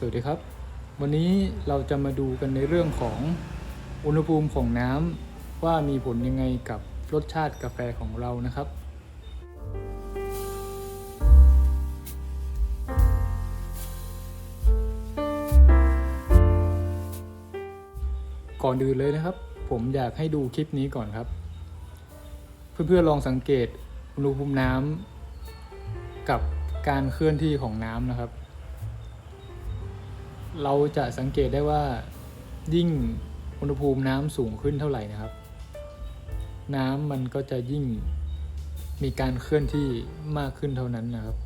สวัสดีครับ วันนี้เราจะมาดูกันในเรื่องของอุณหภูมิของน้ำว่ามีผลยังไงกับรสชาติกาแฟของเรานะครับ ก่อนอื่นเลยนะครับ ผมอยากให้ดูคลิปนี้ก่อนครับ เพื่อนๆลองสังเกตอุณหภูมิน้ำกับการเคลื่อนที่ของน้ำนะครับ เราจะสังเกตได้ว่ายิ่งอุณหภูมิน้ำสูงขึ้นเท่าไหร่นะครับ น้ำมันก็จะยิ่งมีการเคลื่อนที่มากขึ้นเท่านั้นนะครับ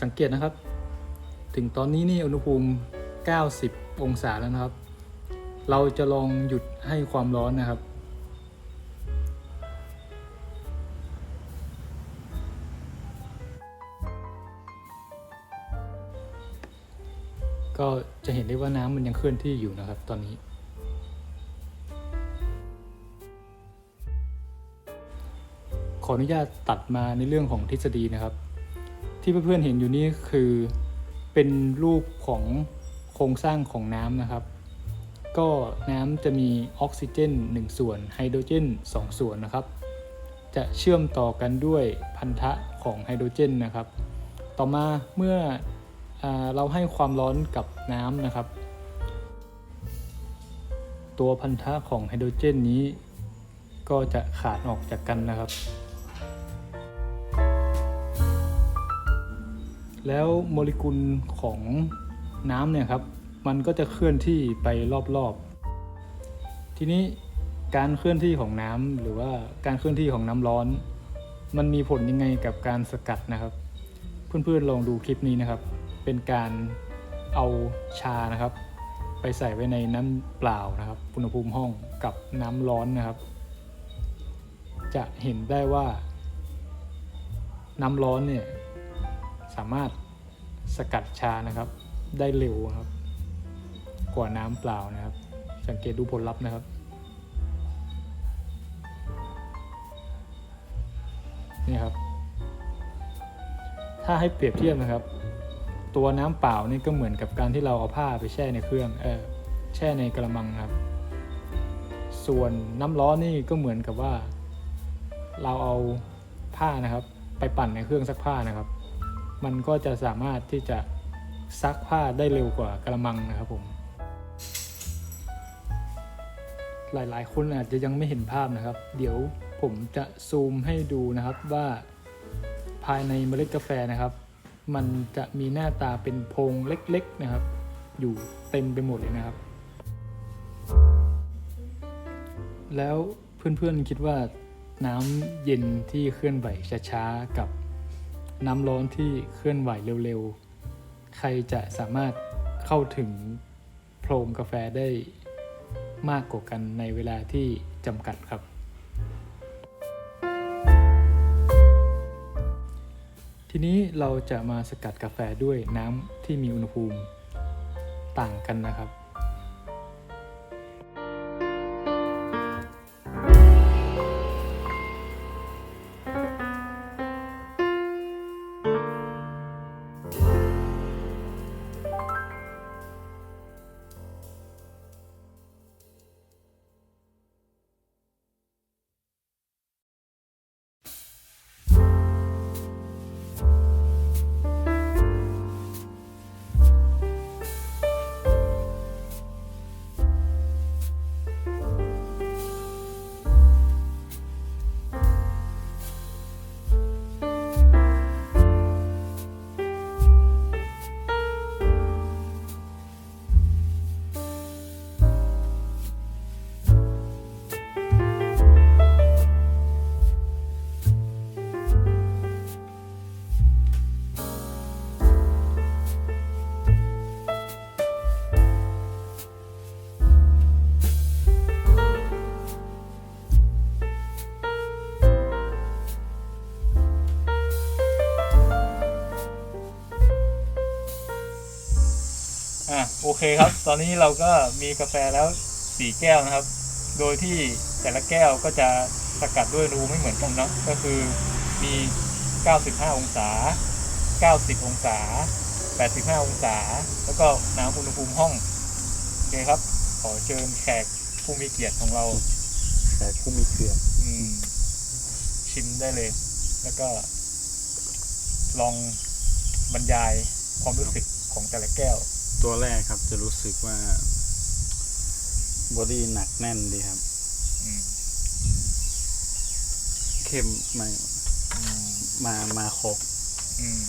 สังเกตนะครับ ถึงตอนนี้นี่อุณหภูมิ 90 องศาแล้วนะครับ เราจะลองหยุดให้ความร้อนนะครับ ก็จะเห็นได้ว่าน้ำมันยังเคลื่อนที่อยู่นะครับตอนนี้ขออนุญาตตัดมาในเรื่องของทฤษฎีนะครับ ที่เพื่อนๆเห็นอยู่นี่คือเป็นรูปของโครงสร้างของน้ำนะครับ ก็น้ำจะมีออกซิเจน 1 ส่วนไฮโดรเจน 2 ส่วนนะครับ จะเชื่อมต่อกันด้วยพันธะของไฮโดรเจนนะครับ ต่อมาเมื่ออเราให้ความร้อนกับน้ำนะครับ ตัวพันธะของไฮโดรเจนนี้ก็จะขาดออกจากกันนะครับ แล้วโมเลกุลของน้ำเนี่ยครับ มันก็จะเคลื่อนที่ไปรอบๆ ทีนี้การเคลื่อนที่ของน้ำหรือว่าการเคลื่อนที่ของน้ำร้อน มันมีผลยังไงกับการสกัดนะครับ เพื่อนๆลองดูคลิปนี้นะครับ เป็นการเอาชานะครับ ไปใส่ไว้ในน้ำเปล่านะครับอุณหภูมิห้องกับน้ำร้อนนะครับ จะเห็นได้ว่า น้ำร้อนเนี่ย สามารถสกัดชานะครับ ได้เร็วครับ กว่าน้ำเปล่านะครับ สังเกตดูผลลัพธ์นะครับนี่ครับ ถ้าให้เปรียบเทียบนะครับ ตัวน้ำเปล่านี่ก็เหมือนกับการที่เราเอาผ้าไปแช่ในเครื่องเออแช่ในกระมังครับ ส่วนน้ำร้อนนี่ก็เหมือนกับว่า เราเอาผ้านะครับ ไปปั่นในเครื่องซักผ้านะครับ มันก็จะสามารถที่จะซักผ้าได้เร็วกว่ากระมังนะครับผม หลายๆ คนอาจจะยังไม่เห็นภาพนะครับ เดี๋ยวผมจะซูมให้ดูนะครับว่าภายในเมล็ดกาแฟนะครับ มันจะมีหน้าตาเป็นโพรงเล็กๆนะครับ อยู่เต็มไปหมดเลยนะครับ แล้วเพื่อนๆคิดว่าน้ำเย็นที่เคลื่อนไหวช้าๆกับ น้ำร้อนที่เคลื่อนไหวเร็วๆ ใครจะสามารถเข้าถึงโพรงกาแฟได้มากกว่ากันในเวลาที่จำกัดครับ ทีนี้เราจะมาสกัดกาแฟด้วยน้ำที่มีอุณหภูมิต่างกันนะครับ โอเคครับ ตอนนี้เราก็มีกาแฟแล้วสี่แก้วนะครับ โดยที่แต่ละแก้วก็จะสกัดด้วยรูไม่เหมือนกันเนาะก็คือมี 95 องศา 90 องศา 85 องศา แล้วก็น้ำอุณหภูมิห้อง โอเคครับ ขอเชิญแขกผู้มีเกียรติของเราแต่ผู้มีเกลืออืม ชิมได้เลย แล้วก็ ลองบรรยายความรู้สึกของแต่ละแก้ว ตัวแรกครับ จะรู้สึกว่าบอดี้หนักแน่นดีครับ อืมเข้มมาอืมมามาครบอืม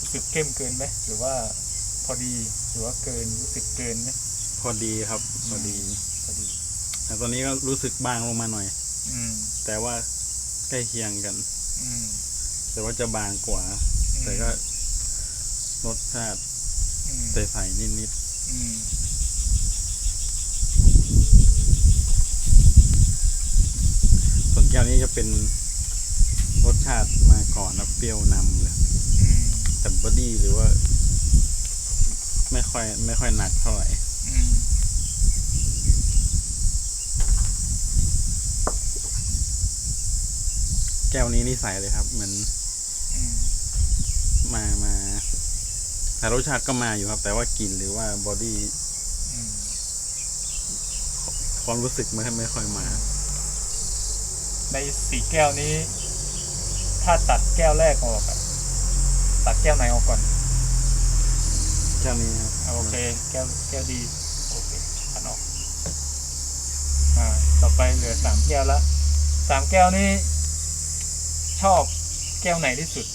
รู้สึกเข้มเกินไหมหรือว่าพอดีหรือว่าเกินรู้สึกเกินไหมพอดีครับพอดี พอดี แต่ตอนนี้ก็รู้สึกบางลงมาหน่อย อืมแต่ว่าใกล้เคียงกัน อืมแต่ว่าจะบางกว่า แต่ก็ รสชาติอืมใสๆนิดอืมๆส่วนแก้วนี้จะเป็นรสชาติมาก่อนแล้วเปรี้ยวนำเลยอืมแต่บอดี้หรือว่า ไม่ค่อย ไม่ค่อยหนักเท่าไหร่ อืมแก้วนี้นิสัยเลยครับ เหมือนอืมมามา แต่รสชาติก็มาอยู่ครับ แต่ว่ากลิ่นหรือว่าบอดี้อืมความรู้สึกไม่ไม่ค่อยมา ในสี่แก้วนี้ ถ้าตัดแก้วแรกออกอะตัดแก้วไหนออกก่อนแก้วนี้ครับอะโอเค แก้วแก้วดีโอเคตัดออกอ่าต่อไปเหลือสามแก้วละสามแก้วนี้ ชอบแก้วไหนที่สุด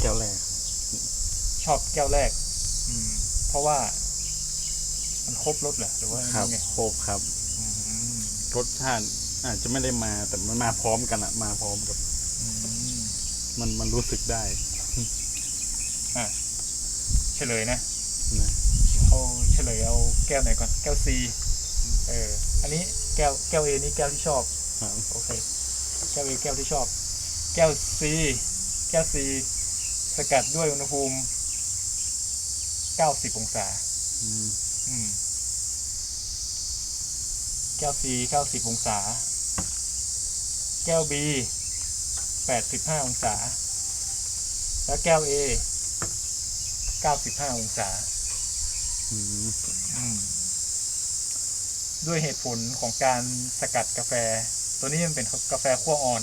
แก้วแรก ชอบแก้วแรก อืม เพราะว่า มันครบรสเหรอหรือว่าครับยังไงโครบครับ อืมรสชาติอาจจะไม่ได้มาแต่มันมาพร้อมกันอะมาพร้อมกับ อืมมันมันรู้สึกได้อะเฉลยนะ นะเอาเฉลยเอาแก้วไหนก่อน แก้วซีเออ อันนี้แก้วแก้วเอนี่แก้วที่ชอบ ครับ โอเค แก้วเอแก้วที่ชอบ แก้วซีแก้วซี สกัดด้วยอุณหภูมิ 90 องศา อืมอืมแก้วซี90 องศา แก้วบี85 องศา แล้วแก้วเอ95 องศา อืมอืม ด้วยเหตุผลของการสกัดกาแฟ ตัวนี้มันเป็นกาแฟขั้วอ่อน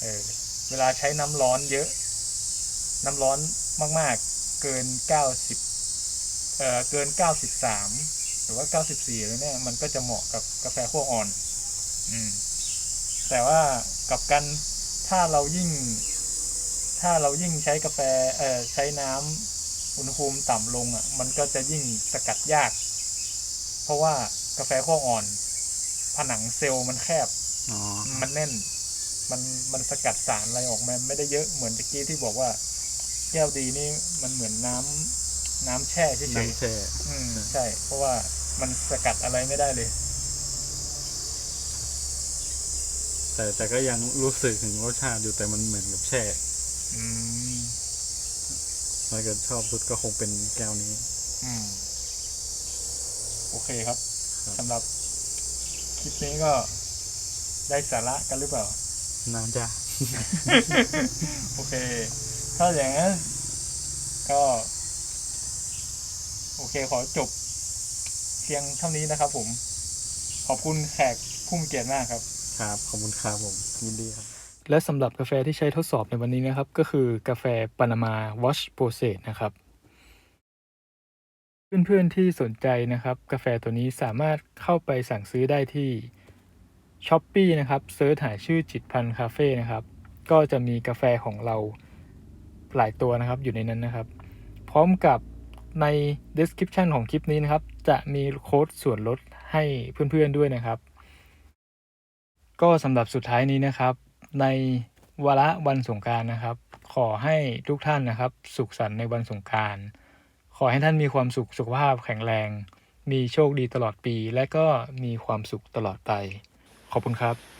เออ เวลาใช้น้ำร้อนเยอะ น้ำร้อนมาก ๆ เกินเก้าสิบเอ่อ เกินเก้าสิบสามหรือว่าเก้าสิบสี่เลยเนี่ย มันก็จะเหมาะกับกาแฟขั้วอ่อน อืม แต่ว่ากับกัน ถ้าเรายิ่ง ถ้าเรายิ่งใช้กาแฟ เอ่อ ใช้น้ำอุณหภูมิต่ำลงอะ มันก็จะยิ่งสกัดยาก เพราะว่ากาแฟขั้วอ่อน ผนังเซลล์มันแคบอ๋อมันแน่น มัน มันสกัดสารอะไรออกมาไม่ได้เยอะ เหมือนตะกี้ที่บอกว่าแก้วดีนี่มันเหมือนน้ำน้ำแช่เฉยน้ำแช่ๆอืมใช่ เพราะว่ามันสกัดอะไรไม่ได้เลย แต่แต่ก็ยังรู้สึกถึงรสชาติอยู่แต่มันเหมือนกับแช่อืมถ้าเกิดชอบสุดก็คงเป็นแก้วนี้ อืม โอเคครับครับสำหรับคลิปนี้ก็ได้สาระกันหรือเปล่าน่าจะโอเค ถ้าอย่างนั้น ก็ โอเคขอจบเพียงเท่านี้นะครับผม ขอบคุณแขกผู้มีเกียรติมากครับ ครับ ขอบคุณครับผม ยินดีครับ และสำหรับกาแฟที่ใช้ทดสอบในวันนี้นะครับ ก็คือกาแฟปานามา Wash Process นะครับ เพื่อนๆที่สนใจนะครับ กาแฟตัวนี้สามารถเข้าไปสั่งซื้อได้ที่ s h อ p e e นะครับเซิร์ชหาชื่อจิตพันธ์คาเฟ่นะครับ ก็จะมีกาแฟของเรา หลายตัวนะครับอยู่ในนั้นนะครับ พร้อมกับใน description ของคลิปนี้นะครับ จะมีโค้ดส่วนลดให้เพื่อนๆด้วยนะครับ ก็สำหรับสุดท้ายนี้นะครับ ในวาระวันสงการนะครับ ขอให้ทุกท่านนะครับ สุขสันต์ในวันสงการ ขอให้ท่านมีความสุขสุขภาพแข็งแรง มีโชคดีตลอดปี และก็มีความสุขตลอดไป ขอบคุณครับ